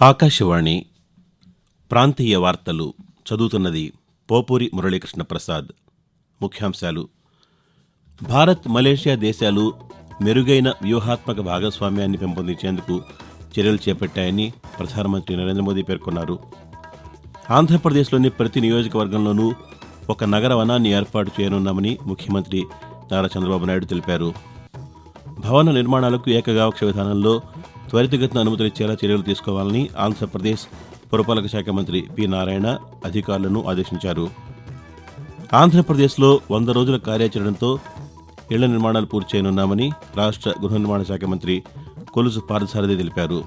ఆకాశవాణి ప్రాంతీయ వార్తలు చదువుతున్నది పోపూరి మురళీకృష్ణ ప్రసాద్. ముఖ్యాంశాలు. భారత్ మలేషియా దేశాలు మెరుగైన వ్యూహాత్మక భాగస్వామ్యాన్ని పెంపొందించేందుకు చర్యలు చేపట్టాయని ప్రధానమంత్రి నరేంద్ర మోదీ పేర్కొన్నారు. ఆంధ్రప్రదేశ్లోని ప్రతి నియోజకవర్గంలోనూ ఒక నగర వనాన్ని ఏర్పాటు చేయనున్నామని ముఖ్యమంత్రి నారా చంద్రబాబు నాయుడు తెలిపారు. భవన నిర్మాణాలకు ఏకగావక్ష విధానంలో త్వరితగతిన అనుమతులిచ్చేలా చర్యలు తీసుకోవాలని ఆంధ్రప్రదేశ్ పురపాలక శాఖ మంత్రి పి. నారాయణ అధికారులను ఆదేశించారు. ఆంధ్రప్రదేశ్లో వంద రోజుల కార్యాచరణతో ఇళ్ళ నిర్మాణాలు పూర్తి చేయనున్నామని రాష్ట్ర గృహ నిర్మాణ శాఖ మంత్రి కొలుసు పార్థసారథి తెలిపారు.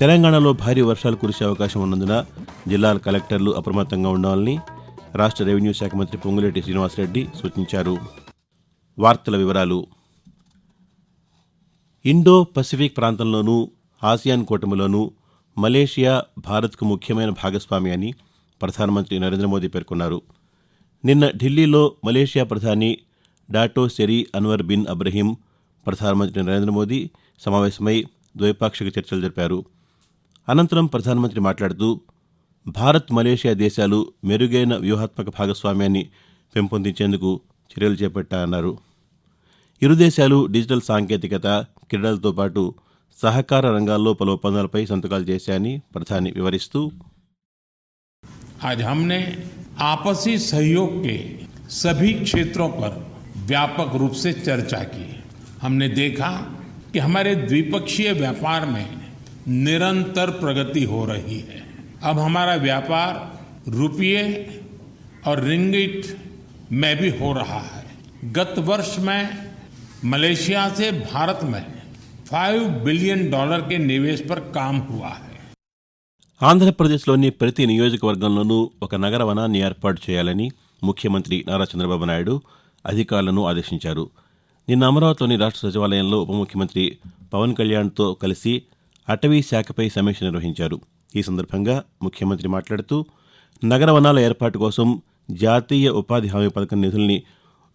తెలంగాణలో భారీ వర్షాలు కురిసే అవకాశం ఉన్నందున జిల్లాల కలెక్టర్లు అప్రమత్తంగా ఉండాలని రాష్ట్ర రెవెన్యూ శాఖ మంత్రి పొంగులేటి శ్రీనివాసరెడ్డి సూచించారు. వార్తల వివరాలు ఇండో పసిఫిక్ ప్రాంతంలోనూ ఆసియాన్ కూటమిలోనూ మలేషియా భారత్కు ముఖ్యమైన భాగస్వామి అని ప్రధానమంత్రి నరేంద్ర మోదీ పేర్కొన్నారు. నిన్న ఢిల్లీలో మలేషియా ప్రధాని Dato Seri Anwar bin Ibrahim ప్రధానమంత్రి నరేంద్ర మోదీ సమావేశమై ద్వైపాక్షిక చర్చలు జరిపారు. అనంతరం ప్రధానమంత్రి మాట్లాడుతూ భారత్ మలేషియా దేశాలు మెరుగైన వ్యూహాత్మక భాగస్వామ్యాన్ని పెంపొందించేందుకు చర్యలు చేపట్టారన్నారు ఇరు దేశాలు డిజిటల్ సాంకేతికత క్రీడలతో పాటు సహకార రంగాల్లో పలు ఒప్పందాలపై సంతకాలు చేశాయని ప్రధాని వివరిస్తూ आज हमने आपसी सहयोग के सभी क्षेत्रों पर व्यापक रूप से चर्चा की हमने देखा कि हमारे द्विपक्षीय व्यापार में निरंतर प्रगति हो रही है अब हमारा व्यापार रुपये और रिंगिट में भी हो रहा है गत वर्ष में मलेशिया से भारत में 5 बिलियन डॉलर के निवेश पर काम हुआ है ఆంధ్రప్రదేశ్లోని ప్రతి నియోజకవర్గంలోనూ ఒక నగర వనాన్ని ఏర్పాటు చేయాలని ముఖ్యమంత్రి నారా చంద్రబాబు నాయుడు అధికారులను ఆదేశించారు నిన్న అమరావతిలోని రాష్ట్ర సచివాలయంలో ఉప ముఖ్యమంత్రి పవన్ కళ్యాణ్తో కలిసి అటవీ శాఖపై సమీక్ష నిర్వహించారు ఈ సందర్భంగా ముఖ్యమంత్రి మాట్లాడుతూ నగర వనాల ఏర్పాటు కోసం జాతీయ ఉపాధి హామీ పథకం నిధుల్ని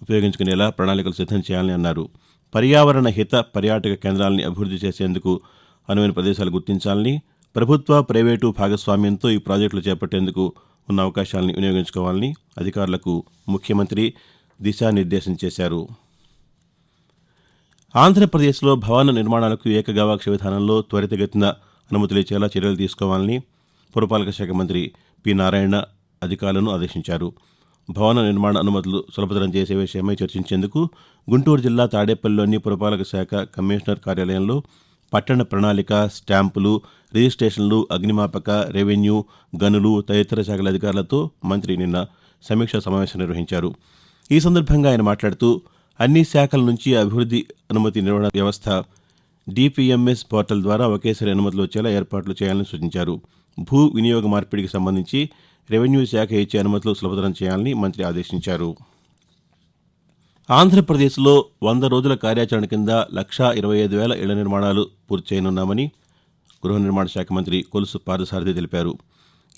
ఉపయోగించుకునేలా ప్రణాళికలు సిద్ధం చేయాలని అన్నారు పర్యావరణ హిత పర్యాటక కేంద్రాలని అభివృద్ధి చేసేందుకు అనువైన ప్రదేశాలు గుర్తించాలని ప్రభుత్వ ప్రైవేటు భాగస్వామ్యంతో ఈ ప్రాజెక్టులు చేపట్టేందుకు ఉన్న అవకాశాలను వినియోగించుకోవాలని అధికారులకు ముఖ్యమంత్రి దిశానిర్దేశం చేశారు. ఆంధ్రప్రదేశ్లో భవన నిర్మాణాలకు ఏకగవాక్ష విధానంలో త్వరితగతిన అనుమతులు ఇచ్చేలా చర్యలు తీసుకోవాలని పురపాలక శాఖ మంత్రి పి నారాయణ అధికారులను ఆదేశించారు. భవన నిర్మాణ అనుమతులు సులభతరం చేసే విషయమై చర్చించేందుకు గుంటూరు జిల్లా తాడేపల్లిలోని పురపాలక శాఖ కమిషనర్ కార్యాలయంలో పట్టణ ప్రణాళిక స్టాంపులు రిజిస్ట్రేషన్లు అగ్నిమాపక రెవెన్యూ గనులు తదితర శాఖల అధికారులతో మంత్రి నిన్న సమీక్షా సమావేశం నిర్వహించారు. ఈ సందర్భంగా ఆయన మాట్లాడుతూ అన్ని శాఖల నుంచి అభివృద్ధి అనుమతి నిర్వహణ వ్యవస్థ డిపిఎంఎస్ పోర్టల్ ద్వారా ఒకేసారి అనుమతులు వచ్చేలా ఏర్పాట్లు చేయాలని సూచించారు. భూ వినియోగ మార్పిడికి సంబంధించి రెవెన్యూ శాఖ ఇచ్చే అనుమతులు సులభతరం చేయాలని మంత్రి ఆదేశించారు. ఆంధ్రప్రదేశ్లో వంద రోజుల కార్యాచరణ కింద లక్షా ఇరవై ఐదు వేల ఇళ్ళ నిర్మాణాలు పూర్తి చేయనున్నామని గృహ నిర్మాణ శాఖ మంత్రి కొలుసు పార్థసారథి తెలిపారు.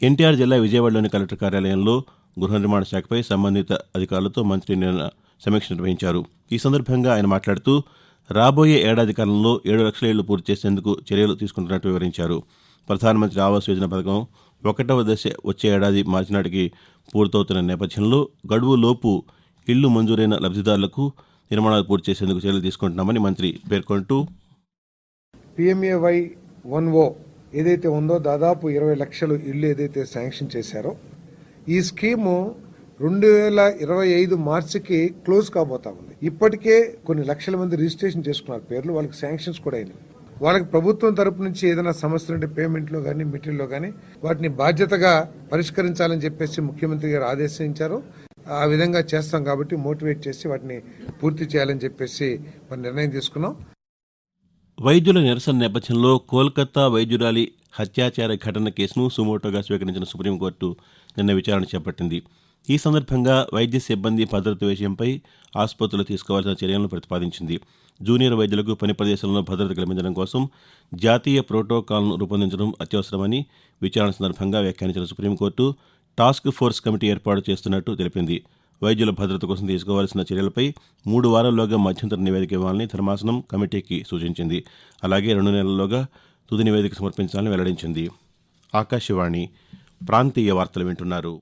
ఎన్టీఆర్ జిల్లా విజయవాడలోని కలెక్టర్ కార్యాలయంలో గృహ నిర్మాణ శాఖపై సంబంధిత అధికారులతో మంత్రి నిన్న సమీక్ష నిర్వహించారు. ఈ సందర్భంగా ఆయన మాట్లాడుతూ రాబోయే ఏడాది కాలంలో ఏడు లక్షల ఇళ్ళు పూర్తి చేసేందుకు చర్యలు తీసుకుంటున్నట్టు వివరించారు. ప్రధానమంత్రి ఆవాస్ యోజన పథకం ఒకటవ దశ వచ్చే ఏడాది మార్చి నాటికి పూర్తవుతున్న నేపథ్యంలో గడువు లోపు ఇళ్ళు మంజూరైన లబ్ధిదారులకు నిర్మాణాలు పూర్తి చేసేందుకు చర్యలు తీసుకుంటున్నామని మంత్రి పేర్కొంటూ పిఎంఏవై వన్ ఓ ఏదైతే ఉందో దాదాపు ఇరవై లక్షలు ఇల్లు ఏదైతే శాంక్షన్ చేశారో ఈ స్కీము రెండు వేల ఇరవై ఐదు మార్చికి క్లోజ్ కాబోతా ఉంది. ఇప్పటికే కొన్ని లక్షల మంది రిజిస్ట్రేషన్ చేసుకున్నారు పేర్లు వాళ్ళకి శాంక్షన్స్ కూడా అయినాయి. వాళ్ళకి ప్రభుత్వం తరపు నుంచి ఏదైనా సమస్యలు ఉంటే పేమెంట్లో కానీ మెటీరియల్లో కానీ వాటిని బాధ్యతగా పరిష్కరించాలని చెప్పేసి ముఖ్యమంత్రి గారు ఆదేశించారు. ఆ విధంగా చేస్తాం కాబట్టి మోటివేట్ చేసి వాటిని పూర్తి చేయాలని చెప్పేసి మరి నిర్ణయం తీసుకున్నాం. వైద్యుల నిరసన నేపథ్యంలో కోల్కతా వైద్యురాలి హత్యాచార ఘటన కేసును సుమోటోగా స్వీకరించిన సుప్రీంకోర్టు నిన్న విచారణ చేపట్టింది. ఈ సందర్భంగా వైద్య సిబ్బంది భద్రత విషయంపై ఆసుపత్రులు తీసుకోవాల్సిన చర్యలను ప్రతిపాదించింది. జూనియర్ వైద్యులకు పని ప్రదేశంలో భద్రత కల్పించడం కోసం జాతీయ ప్రోటోకాల్ను రూపొందించడం అత్యవసరమని విచారణ సందర్భంగా వ్యాఖ్యానించిన supreme court task force committee ఏర్పాటు చేస్తున్నట్టు తెలిపింది. వైద్యుల భద్రత కోసం తీసుకోవాల్సిన చర్యలపై మూడు వారాల్లోగా మధ్యంతర నివేదిక ఇవ్వాలని ధర్మాసనం కమిటీకి సూచించింది. అలాగే రెండు నెలల్లోగా తుది నివేదిక సమర్పించాలని వెల్లడించింది. ఆకాశవాణి ప్రాంతీయ వార్తలు వింటున్నారు.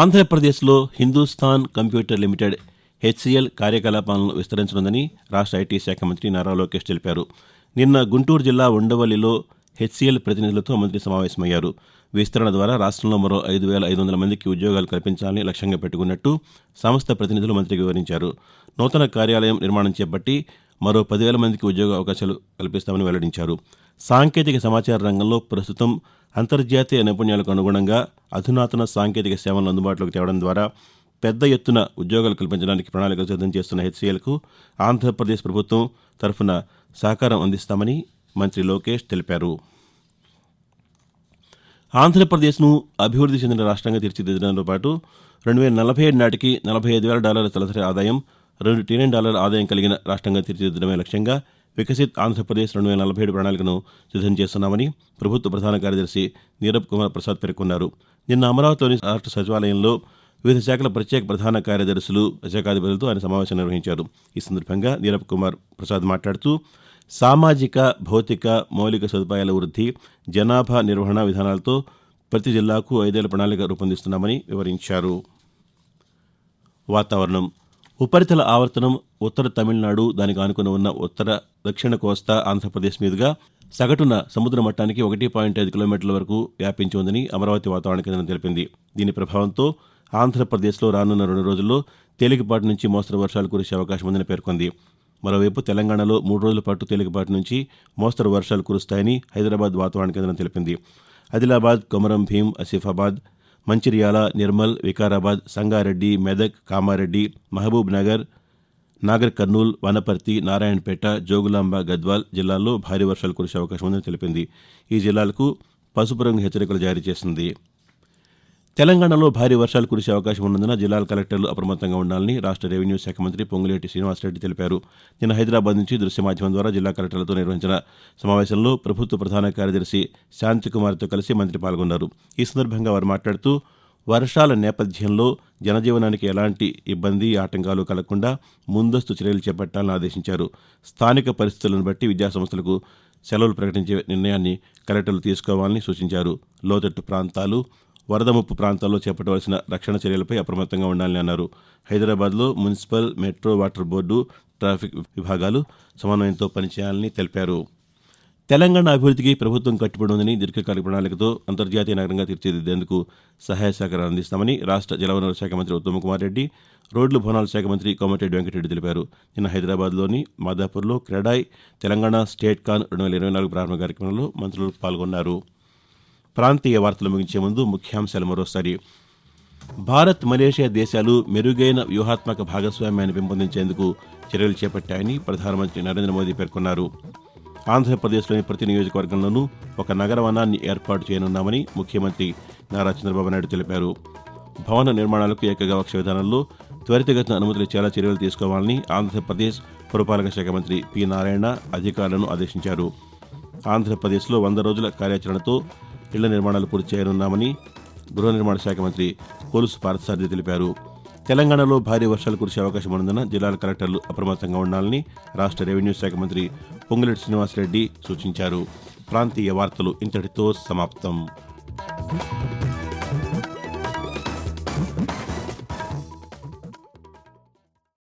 ఆంధ్రప్రదేశ్లో హిందూస్థాన్ కంప్యూటర్ లిమిటెడ్ హెచ్సిఎల్ కార్యకలాపాలను విస్తరించనుందని రాష్ట్ర ఐటీ శాఖ మంత్రి నారా లోకేష్ తెలిపారు. నిన్న గుంటూరు జిల్లా ఉండవల్లిలో హెచ్సిఎల్ ప్రతినిధులతో మంత్రి సమావేశమయ్యారు. విస్తరణ ద్వారా రాష్ట్రంలో మరో ఐదు వేల ఐదు వందల మందికి ఉద్యోగాలు కల్పించాలని లక్ష్యంగా పెట్టుకున్నట్టు సంస్థ ప్రతినిధులు మంత్రికి వివరించారు. నూతన కార్యాలయం నిర్మాణం చేపట్టి మరో పదివేల మందికి ఉద్యోగ అవకాశాలు కల్పిస్తామని వెల్లడించారు. సాంకేతిక సమాచార రంగంలో ప్రస్తుతం అంతర్జాతీయ నైపుణ్యాలకు అనుగుణంగా అధునాతన సాంకేతిక సేవలను అందుబాటులోకి తేవడం ద్వారా పెద్ద ఎత్తున ఉద్యోగాలు కల్పించడానికి ప్రణాళికలు సిద్ధం చేస్తున్న హెచ్సిఎల్కు ఆంధ్రప్రదేశ్ ప్రభుత్వం తరఫున సహకారం అందిస్తామని మంత్రి లోకేష్ తెలిపారు. ఆంధ్రప్రదేశ్ను అభివృద్ధి చెందిన రాష్ట్రంగా తీర్చిదిద్దడంతో పాటు రెండు వేల నలభై ఏడు నాటికి నలభై ఐదు వేల డాలర్ల తలసరి ఆదాయం రెండు ట్రిలియన్ డాలర్ల ఆదాయం కలిగిన రాష్ట్రంగా తీర్చిదిద్దడమే లక్ష్యంగా వికసిత్ ఆంధ్రప్రదేశ్ రెండు వేల నలభై ఏడు ప్రణాళికను సిద్ధం చేస్తున్నామని ప్రభుత్వ ప్రధాన కార్యదర్శి నీరబ్ కుమార్ ప్రసాద్ పేర్కొన్నారు. నిన్న అమరావతిలోని రాష్ట్ర సచివాలయంలో వివిధ శాఖల ప్రత్యేక ప్రధాన కార్యదర్శులు శాఖాధిపతులతో ఆయన సమావేశం నిర్వహించారు. ఈ సందర్భంగా నీరబ్ కుమార్ ప్రసాద్ మాట్లాడుతూ సామాజిక భౌతిక మౌలిక సదుపాయాల వృద్ధి జనాభా నిర్వహణ విధానాలతో ప్రతి జిల్లాకు ఐదేళ్ళ ప్రణాళిక రూపొందిస్తున్నామని వివరించారు. వాతావరణం ఉపరితల ఆవర్తనం ఉత్తర తమిళనాడు దానికి ఆనుకుని ఉన్న ఉత్తర దక్షిణ కోస్తా ఆంధ్రప్రదేశ్ మీదుగా సగటున సముద్ర మట్టానికి ఒకటి పాయింట్ ఐదు కిలోమీటర్ల వరకు వ్యాపించి ఉందని అమరావతి వాతావరణ కేంద్రం తెలిపింది. దీని ప్రభావంతో ఆంధ్రప్రదేశ్లో రానున్న రెండు రోజుల్లో తేలికపాటి నుంచి మోస్తరు వర్షాలు కురిసే అవకాశం ఉందని పేర్కొంది. మరోవైపు తెలంగాణలో మూడు రోజుల పాటు తేలికపాటి నుంచి మోస్తరు వర్షాలు కురుస్తాయని హైదరాబాద్ వాతావరణ కేంద్రం తెలిపింది. ఆదిలాబాద్ కొమరం భీం ఆసిఫాబాద్ మంచిర్యాల నిర్మల్ వికారాబాద్ సంగారెడ్డి మెదక్ కామారెడ్డి మహబూబ్ నగర్ నాగర్ కర్నూల్ వనపర్తి నారాయణపేట జోగులాంబ గద్వాల్ జిల్లాల్లో భారీ వర్షాలు కురిసే అవకాశం ఉందని తెలిపింది. ఈ జిల్లాలకు పసుపు రంగు హెచ్చరికలు జారీ చేసింది. తెలంగాణలో భారీ వర్షాలు కురిసే అవకాశం ఉన్నందున జిల్లాల కలెక్టర్లు అప్రమత్తంగా ఉండాలని రాష్ట్ర రెవెన్యూ శాఖ మంత్రి పొంగులేటి శ్రీనివాసరెడ్డి తెలిపారు. నిన్న హైదరాబాద్ నుంచి దృశ్య మాధ్యమం ద్వారా జిల్లా కలెక్టర్లతో నిర్వహించిన సమావేశంలో ప్రభుత్వ ప్రధాన కార్యదర్శి శాంతికుమార్తో కలిసి మంత్రి పాల్గొన్నారు. ఈ సందర్భంగా వారు మాట్లాడుతూ వర్షాల నేపథ్యంలో జనజీవనానికి ఎలాంటి ఇబ్బంది ఆటంకాలు కలగకుండా ముందస్తు చర్యలు చేపట్టాలని ఆదేశించారు. స్థానిక పరిస్థితులను బట్టి విద్యాసంస్థలకు సెలవులు ప్రకటించే నిర్ణయాన్ని కలెక్టర్లు తీసుకోవాలని సూచించారు. లోతట్టు ప్రాంతాలు వరద ముప్పు ప్రాంతాల్లో చేపట్టవలసిన రక్షణ చర్యలపై అప్రమత్తంగా ఉండాలని అన్నారు. హైదరాబాద్లో municipal metro water board traffic విభాగాలు సమన్వయంతో పనిచేయాలని తెలిపారు. తెలంగాణ అభివృద్ధికి ప్రభుత్వం కట్టుబడి ఉందని దీర్ఘకాలిక ప్రణాళికతో అంతర్జాతీయ నగరంగా తీర్చిదిద్దేందుకు సహాయ సహకారాలు అందిస్తామని రాష్ట్ర జలవనరుల శాఖ మంత్రి ఉత్తమ్ కుమార్ రెడ్డి రోడ్లు భవనాల శాఖ మంత్రి కోమటిరెడ్డి వెంకటరెడ్డి తెలిపారు. నిన్న హైదరాబాద్లోని మాదాపూర్లో క్రెడాయ్ తెలంగాణ స్టేట్ కాన్ రెండు వేల ఇరవై నాలుగు ప్రారంభ కార్యక్రమంలో మంత్రులు పాల్గొన్నారు. ప్రాంతీయ వార్తలు ముగించే ముందు ముఖ్యాంశాలు మరోసారి. భారత్ మలేషియా దేశాలు మెరుగైన వ్యూహాత్మక భాగస్వామ్యాన్ని పెంపొందించేందుకు చర్యలు చేపట్టాయని ప్రధానమంత్రి నరేంద్ర మోదీ పేర్కొన్నారు. ఆంధ్రప్రదేశ్లోని ప్రతి నియోజకవర్గంలోనూ ఒక నగర వనాన్ని ఏర్పాటు చేయనున్నామని ముఖ్యమంత్రి నారా చంద్రబాబు నాయుడు తెలిపారు. భవన నిర్మాణాలకు ఏకగవక్ష విధానంలో త్వరితగతిన అనుమతులు చాలా చర్యలు తీసుకోవాలని ఆంధ్రప్రదేశ్ పురపాలక శాఖ మంత్రి పి నారాయణ అధికారులను ఆదేశించారు. ఆంధ్రప్రదేశ్లో వంద రోజుల కార్యాచరణతో ఇళ్ళ నిర్మాణాలు పూర్తి చేయనున్నామని గృహ నిర్మాణ శాఖ మంత్రి కొలుసు పార్థసారథి తెలిపారు. తెలంగాణలో భారీ వర్షాలు కురిసే అవకాశం ఉన్నందున జిల్లాల కలెక్టర్లు అప్రమత్తంగా ఉండాలని రాష్ట్ర రెవెన్యూ శాఖ మంత్రి పొంగులెట్టి శ్రీనివాసరెడ్డి సూచించారు. ప్రాంతీయ వార్తలు ఇంతటితో సమాప్తం.